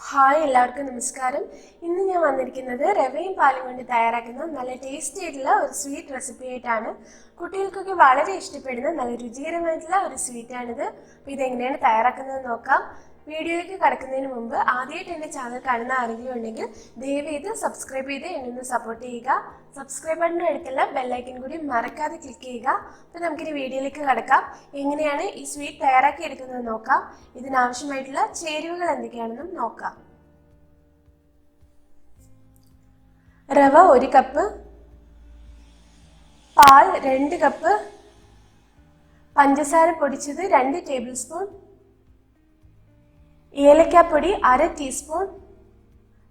Hi എല്ലാവർക്കും നമസ്കാരം. ഇന്ന് ഞാൻ വന്നിരിക്കുന്നത് റവയും പാലും കൊണ്ട് തയ്യാറാക്കുന്ന നല്ല ടേസ്റ്റി ആയിട്ടുള്ള ഒരു സ്വീറ്റ് റെസിപ്പി ആയിട്ടാണ്. കുട്ടികൾക്കൊക്കെ വളരെ ഇഷ്ടപ്പെടുന്ന നല്ല രുചികരമായിട്ടുള്ള ഒരു സ്വീറ്റാണിത് അപ്പോൾ ഇതെങ്ങനെയാണ് തയ്യാറാക്കുന്നത് നോക്കാം. വീഡിയോയിലേക്ക് കടക്കുന്നതിന് മുമ്പ് ആദ്യമായിട്ട് എന്റെ ചാനൽ കാണുന്ന ആരെങ്കിലും ഉണ്ടെങ്കിൽ ദയവ് ചെയ്ത് സബ്സ്ക്രൈബ് ചെയ്ത് എന്നെ സപ്പോർട്ട് ചെയ്യുക. സബ്സ്ക്രൈബ് ബട്ടൺ അടുത്തുള്ള ബെല്ലൈക്കൻ കൂടി മറക്കാതെ ക്ലിക്ക് ചെയ്യുക. അപ്പോൾ നമുക്കിനി വീഡിയോയിലേക്ക് കടക്കാം. എങ്ങനെയാണ് ഈ സ്വീറ്റ് തയ്യാറാക്കി എടുക്കുന്നത് നോക്കാം. ഇതിനാവശ്യമായിട്ടുള്ള ചേരുവകൾ എന്തൊക്കെയാണെന്നും നോക്കാം. റവ ഒരു കപ്പ് പാൽ രണ്ട് കപ്പ് പഞ്ചസാര പൊടിച്ചത് രണ്ട് ടേബിൾ സ്പൂൺ ഏലക്കാപ്പൊടി അര ടീസ്പൂൺ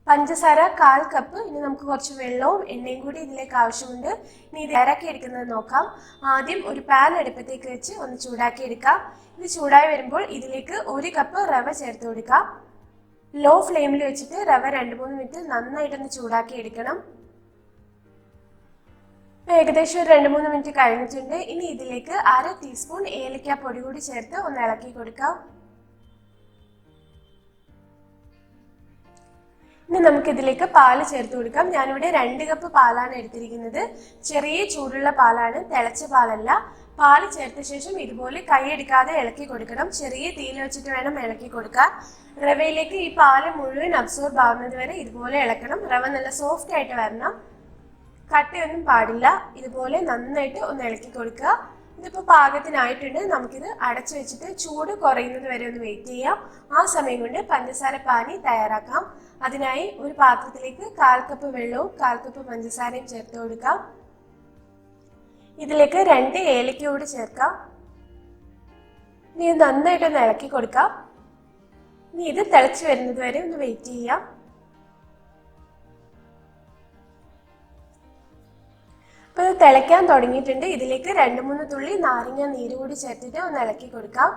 പഞ്ചസാര കാൽ കപ്പ് ഇനി നമുക്ക് കുറച്ച് വെള്ളവും എണ്ണയും കൂടി ഇതിലേക്ക് ആവശ്യമുണ്ട്. ഇനി ഇത് ഇറക്കി എടുക്കുന്നത് നോക്കാം. ആദ്യം ഒരു പാൻ അടുപ്പത്തേക്ക് വെച്ച് ഒന്ന് ചൂടാക്കി എടുക്കാം. ഇത് ചൂടായി വരുമ്പോൾ ഇതിലേക്ക് ഒരു കപ്പ് റവ ചേർത്ത് കൊടുക്കാം. ലോ ഫ്ലെയിമിൽ വെച്ചിട്ട് റവ രണ്ട് മൂന്ന് മിനിറ്റ് നന്നായിട്ടൊന്ന് ചൂടാക്കി എടുക്കണം. ഏകദേശം ഒരു രണ്ട് മൂന്ന് മിനിറ്റ് കഴിഞ്ഞിട്ടുണ്ട്. ഇനി ഇതിലേക്ക് അര ടീസ്പൂൺ ഏലക്കാപ്പൊടി പൊടി കൂടി ചേർത്ത് ഒന്ന് ഇളക്കി കൊടുക്കാം. ഇനി നമുക്ക് ഇതിലേക്ക് പാൽ ചേർത്ത് കൊടുക്കാം. ഞാനിവിടെ രണ്ട് കപ്പ് പാലാണ് എടുത്തിരിക്കുന്നത്. ചെറിയ ചൂടുള്ള പാലാണ് തിളച്ച പാലല്ല. പാൽ ചേർത്ത ശേഷം ഇതുപോലെ കൈയെടുക്കാതെ ഇളക്കി കൊടുക്കണം. ചെറിയ തീയിൽ വെച്ചിട്ട് വേണം ഇളക്കി കൊടുക്കാൻ. റവയിലേക്ക് ഈ പാൽ മുഴുവൻ അബ്സോർബ് ആവുന്നത് വരെ ഇതുപോലെ ഇളക്കണം. റവ നല്ല സോഫ്റ്റ് ആയിട്ട് വരണം. കട്ടയൊന്നും പാടില്ല. ഇതുപോലെ നന്നായിട്ട് ഒന്ന് ഇളക്കി കൊടുക്കുക. ഇതിപ്പോൾ പാകത്തിനായിട്ടുണ്ട്. നമുക്കിത് അടച്ചു വെച്ചിട്ട് ചൂട് കുറയുന്നത് വരെ ഒന്ന് വെയിറ്റ് ചെയ്യാം. ആ സമയം കൊണ്ട് പഞ്ചസാര പാനി തയ്യാറാക്കാം. അതിനായി ഒരു പാത്രത്തിലേക്ക് കാൽ കപ്പ് വെള്ളവും കാൽ കപ്പ് പഞ്ചസാരയും ചേർത്ത് കൊടുക്കാം. ഇതിലേക്ക് രണ്ട് ഏലക്കയോട് ചേർക്കാം. ഇനി നന്നായിട്ടൊന്ന് ഇളക്കി കൊടുക്കാം. ഇനി ഇത് തിളച്ചു വരുന്നത് വരെ ഒന്ന് വെയിറ്റ് ചെയ്യാം. അപ്പോൾ ഇത് തിളയ്ക്കാൻ തുടങ്ങിയിട്ടുണ്ട്. ഇതിലേക്ക് രണ്ട് മൂന്ന് തുള്ളി നാരങ്ങ നീര് കൂടി ചേർത്തിട്ട് ഒന്ന് ഇളക്കി കൊടുക്കാം.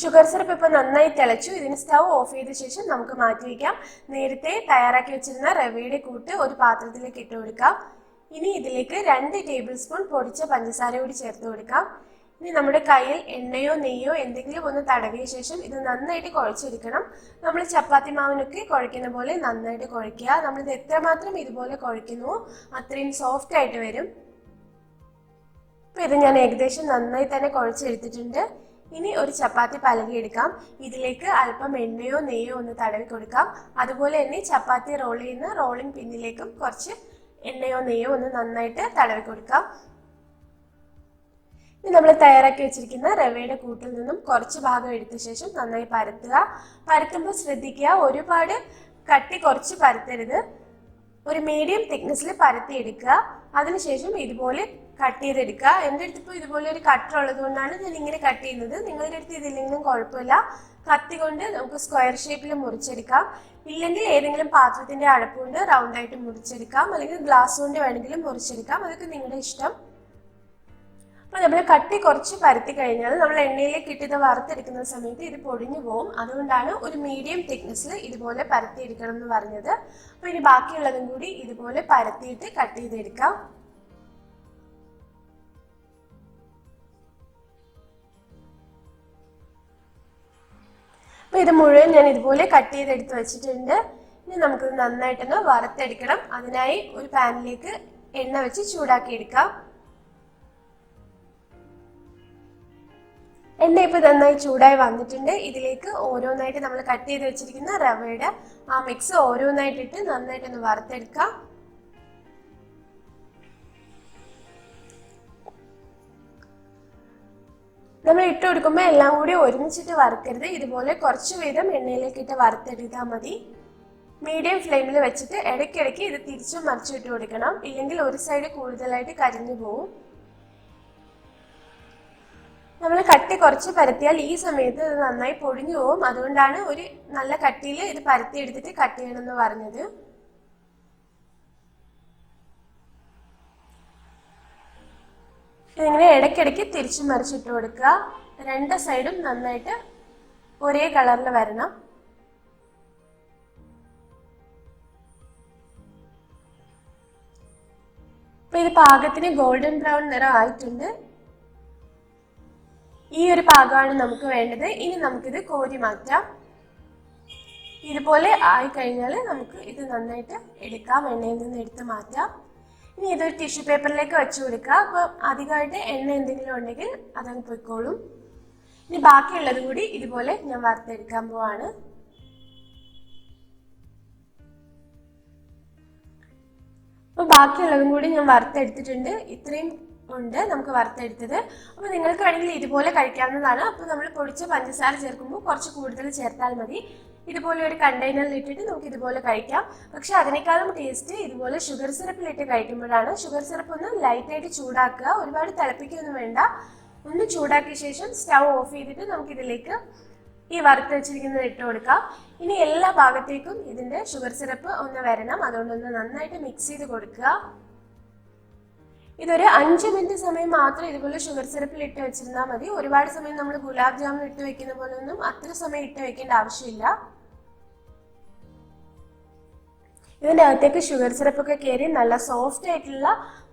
ഷുഗർ സിറപ്പ് ഇപ്പൊ നന്നായി തിളച്ചു. ഇതിന് സ്റ്റവ് ഓഫ് ചെയ്ത ശേഷം നമുക്ക് മാറ്റി വയ്ക്കാം നേരത്തെ തയ്യാറാക്കി വെച്ചിരുന്ന റവയുടെ കൂട്ട് ഒരു പാത്രത്തിലേക്ക് ഇട്ട് കൊടുക്കാം. ഇനി ഇതിലേക്ക് രണ്ട് ടേബിൾ സ്പൂൺ പൊടിച്ച പഞ്ചസാര കൂടി ചേർത്ത് കൊടുക്കാം. ഇനി നമ്മുടെ കയ്യിൽ എണ്ണയോ നെയ്യോ എന്തെങ്കിലും ഒന്ന് തടവിയ ശേഷം ഇത് നന്നായിട്ട് കുഴച്ചെടുക്കണം. നമ്മൾ ചപ്പാത്തി മാവിനൊക്കെ കുഴക്കുന്ന പോലെ നന്നായിട്ട് കുഴയ്ക്കുക. നമ്മളിത് എത്രമാത്രം ഇതുപോലെ കുഴയ്ക്കുന്നു അത്രയും സോഫ്റ്റ് ആയിട്ട് വരും. അപ്പം ഇത് ഞാൻ ഏകദേശം നന്നായി തന്നെ കുഴച്ചെടുത്തിട്ടുണ്ട്. ഇനി ഒരു ചപ്പാത്തി പലകി എടുക്കാം ഇതിലേക്ക് അല്പം എണ്ണയോ നെയ്യോ ഒന്ന് തടവി കൊടുക്കാം. അതുപോലെ തന്നെ ചപ്പാത്തി റോൾ ചെയ്യുന്ന റോളിംഗ് പിന്നിലേക്കും കുറച്ച് എണ്ണയോ നെയ്യോ ഒന്ന് നന്നായിട്ട് തടവി കൊടുക്കാം. ഇനി നമ്മൾ തയ്യാറാക്കി വെച്ചിരിക്കുന്ന റവയുടെ കൂട്ടിൽ നിന്നും കുറച്ച് ഭാഗം എടുത്ത ശേഷം നന്നായി പരത്തുക. പരത്തുമ്പോൾ ശ്രദ്ധിക്കുക ഒരുപാട് കട്ടി കുറച്ച് പരത്തരുത്. ഒരു മീഡിയം തിക്നെസ്സിൽ പരത്തി എടുക്കുക. അതിനുശേഷം ഇതുപോലെ കട്ട് ചെയ്തെടുക്കുക. എന്റെ അടുത്ത് ഇപ്പോൾ ഇതുപോലെ ഒരു കട്ടർ ഉള്ളത് കൊണ്ടാണ് ഞാൻ ഇങ്ങനെ കട്ട് ചെയ്യുന്നത്. നിങ്ങളുടെ അടുത്ത് ഇതില്ലെങ്കിലും കുഴപ്പമില്ല. കത്തി കൊണ്ട് നമുക്ക് സ്ക്വയർ ഷേപ്പിൽ മുറിച്ചെടുക്കാം. ഇല്ലെങ്കിൽ ഏതെങ്കിലും പാത്രത്തിന്റെ അടപ്പുകൊണ്ട് റൗണ്ട് ആയിട്ട് മുറിച്ചെടുക്കാം. അല്ലെങ്കിൽ ഗ്ലാസ് കൊണ്ട് വേണമെങ്കിലും മുറിച്ചെടുക്കാം. അതൊക്കെ നിങ്ങളുടെ ഇഷ്ടം. അപ്പോൾ നമ്മൾ കട്ടി കുറച്ച് പരത്തി കഴിഞ്ഞാൽ നമ്മൾ എണ്ണയിലേക്ക് ഇട്ടിത് വറുത്തെടുക്കുന്ന സമയത്ത് ഇത് പൊടിഞ്ഞു പോകും അതുകൊണ്ടാണ് ഒരു മീഡിയം തിക്നെസ്സിൽ ഇതുപോലെ പരത്തിയെടുക്കണം എന്ന് പറഞ്ഞത്. അപ്പോൾ ഇനി ബാക്കിയുള്ളതും കൂടി ഇതുപോലെ പരത്തിയിട്ട് കട്ട് ചെയ്തെടുക്കാം. അപ്പോൾ ഇത് മുഴുവൻ ഞാൻ ഇതുപോലെ കട്ട് ചെയ്തെടുത്ത് വെച്ചിട്ടുണ്ട്. ഇനി നമുക്കിത് നന്നായിട്ടൊന്ന് വറുത്തെടുക്കണം. അതിനായി ഒരു പാനിലേക്ക് എണ്ണ വെച്ച് ചൂടാക്കി എണ്ണ ഇപ്പൊ നന്നായി ചൂടായി വന്നിട്ടുണ്ട്. ഇതിലേക്ക് ഓരോന്നായിട്ട് നമ്മൾ കട്ട് ചെയ്ത് വെച്ചിരിക്കുന്ന റവയുടെ ആ മിക്സ് ഓരോന്നായിട്ടിട്ട് നന്നായിട്ടൊന്ന് വറുത്തെടുക്കാം. നമ്മൾ ഇട്ട് കൊടുക്കുമ്പോൾ എല്ലാം കൂടി ഒരുമിച്ചിട്ട് വറുക്കരുത്. ഇതുപോലെ കുറച്ച് വീതം എണ്ണയിലേക്ക് ഇട്ട് വറുത്തെടുത്താൽ മതി. മീഡിയം ഫ്ലെയിമിൽ വെച്ചിട്ട് ഇടയ്ക്കിടയ്ക്ക് ഇത് തിരിച്ചും മറിച്ചിട്ട് കൊടുക്കണം. ഇല്ലെങ്കിൽ ഒരു സൈഡ് കൂടുതലായിട്ട് കരിഞ്ഞു പോകും നമ്മൾ കട്ടി കുറച്ച് പരത്തിയാൽ ഈ സമയത്ത് ഇത് നന്നായി പൊടിഞ്ഞു പോകും അതുകൊണ്ടാണ് ഒരു നല്ല കട്ടിയിൽ ഇത് പരത്തി എടുത്തിട്ട് കട്ട് ചെയ്യണമെന്ന് പറഞ്ഞത്. ഇതിങ്ങനെ ഇടയ്ക്കിടയ്ക്ക് തിരിച്ചു മറിച്ചിട്ട് കൊടുക്കുക. രണ്ട് സൈഡും നന്നായിട്ട് ഒരേ കളറിൽ വരണം. ഇപ്പൊ ഇത് പാകത്തിന് ഗോൾഡൻ ബ്രൗൺ നിറം ആയിട്ടുണ്ട്. ഈ ഒരു പാകമാണ് നമുക്ക് വേണ്ടത്. ഇനി നമുക്കിത് കോരി മാറ്റാം. ഇതുപോലെ ആയി കഴിഞ്ഞാൽ നമുക്ക് ഇത് നന്നായിട്ട് എടുക്കാം. എണ്ണയിൽ നിന്ന് എടുത്ത് മാറ്റാം. ഇനി ഇതൊരു ടിഷ്യൂ പേപ്പറിലേക്ക് വെച്ച് കൊടുക്കുക. അപ്പം അധികമായിട്ട് എണ്ണ എന്തെങ്കിലും ഉണ്ടെങ്കിൽ അതങ്ങ് പൊയ്ക്കോളും. ഇനി ബാക്കിയുള്ളത് കൂടി ഇതുപോലെ ഞാൻ വറുത്തെടുക്കാൻ പോവാണ്. അപ്പോൾ ബാക്കിയുള്ളതും കൂടി ഞാൻ വറുത്തെടുത്തിട്ടുണ്ട്. ഇത്രയും ഉണ്ട് നമുക്ക് വറുത്തെടുത്തത്. അപ്പോൾ നിങ്ങൾക്ക് വേണമെങ്കിൽ ഇതുപോലെ കഴിക്കാവുന്നതാണ്. അപ്പോൾ നമ്മൾ പൊടിച്ച പഞ്ചസാര ചേർക്കുമ്പോൾ കുറച്ച് കൂടുതൽ ചേർത്താൽ മതി. ഇതുപോലെ ഒരു കണ്ടെയ്നറിൽ ഇട്ടിട്ട് നമുക്ക് ഇതുപോലെ കഴിക്കാം. പക്ഷെ അതിനേക്കാളും ടേസ്റ്റ് ഇതുപോലെ ഷുഗർ സിറപ്പിലിട്ട് കഴിക്കുമ്പോഴാണ് ഷുഗർ സിറപ്പ് ഒന്ന് ലൈറ്റായിട്ട് ചൂടാക്കുക. ഒരുപാട് തിളപ്പിക്കൊന്നും വേണ്ട. ഒന്ന് ചൂടാക്കിയ ശേഷം സ്റ്റൗ ഓഫ് ചെയ്തിട്ട് നമുക്ക് ഇതിലേക്ക് ഈ വറുത്ത് വെച്ചിരിക്കുന്നത് ഇട്ട് കൊടുക്കാം. ഇനി എല്ലാ ഭാഗത്തേക്കും ഇതിന്റെ ഷുഗർ സിറപ്പ് ഒന്ന് വരണം. അതുകൊണ്ടൊന്ന് നന്നായിട്ട് മിക്സ് ചെയ്ത് കൊടുക്കുക. ഇതൊരു അഞ്ച് മിനിറ്റ് സമയം മാത്രം ഇതുപോലെ ഷുഗർ സിറപ്പിൽ ഇട്ട് വെച്ചിരുന്നാൽ മതി. ഒരുപാട് സമയം നമ്മൾ ഗുലാബ് ജാമുൻ ഇട്ട് വെക്കുന്ന പോലെ ഒന്നും അത്ര സമയം ഇട്ട് വെക്കേണ്ട ആവശ്യമില്ല. ഇതിന്റെ അകത്തേക്ക് ഷുഗർ സിറപ്പ് ഒക്കെ കയറി നല്ല സോഫ്റ്റ് ആയിട്ടുള്ള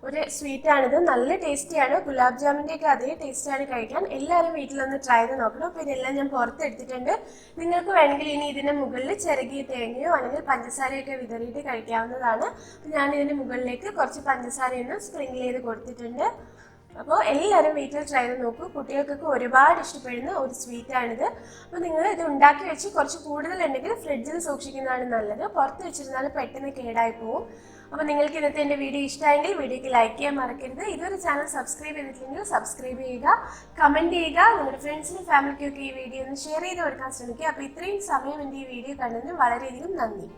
ഒരു സ്വീറ്റ് ആണിത്. നല്ല ടേസ്റ്റിയാണ് ഗുലാബ് ജാമിന്റെയൊക്കെ അതേ ടേസ്റ്റാണ് കഴിക്കാൻ. എല്ലാവരും വീട്ടിലൊന്ന് ട്രൈ ചെയ്ത് നോക്കണം. അപ്പോൾ ഇതെല്ലാം ഞാൻ പുറത്തെടുത്തിട്ടുണ്ട്. നിങ്ങൾക്ക് വേണമെങ്കിൽ ഇനി ഇതിന്റെ മുകളിൽ ചെറുകിയ തേങ്ങയോ അല്ലെങ്കിൽ പഞ്ചസാരയൊക്കെ വിതറിയിട്ട് കഴിക്കാവുന്നതാണ്. ഞാൻ ഇതിന്റെ മുകളിലേക്ക് കുറച്ച് പഞ്ചസാരയൊന്ന് സ്പ്രിങ്കിൾ ചെയ്ത് കൊടുത്തിട്ടുണ്ട്. അപ്പോൾ എല്ലാവരും വീട്ടിൽ ട്രൈ ചെയ്ത് നോക്കൂ. കുട്ടികൾക്കൊക്കെ ഒരുപാട് ഇഷ്ടപ്പെടുന്ന ഒരു സ്വീറ്റാണിത് അപ്പോൾ നിങ്ങൾ ഇത് ഉണ്ടാക്കി വെച്ച് കുറച്ച് കൂടുതൽ ഉണ്ടെങ്കിൽ ഫ്രിഡ്ജിൽ സൂക്ഷിക്കുന്നതാണ് നല്ലത്. പുറത്ത് വെച്ചിരുന്നാൽ പെട്ടെന്ന് കേടായി പോകും അപ്പോൾ നിങ്ങൾക്ക് ഇന്നത്തെ എന്റെ വീഡിയോ ഇഷ്ടമായെങ്കിൽ വീഡിയോക്ക് ലൈക്ക് ചെയ്യാൻ മറക്കരുത്. ഇതൊരു ചാനൽ സബ്സ്ക്രൈബ് ചെയ്തിട്ടില്ലെങ്കിൽ സബ്സ്ക്രൈബ് ചെയ്യുക കമന്റ് ചെയ്യുക. നിങ്ങളുടെ ഫ്രണ്ട്സിനും ഫാമിലിക്കും ഒക്കെ ഈ വീഡിയോ ഒന്ന് ഷെയർ ചെയ്ത് കൊടുക്കാൻ ശ്രമിക്കുക. അപ്പോൾ ഇത്രയും സമയം എന്റെ ഈ വീഡിയോ കണ്ടതിന് വളരെയധികം നന്ദി.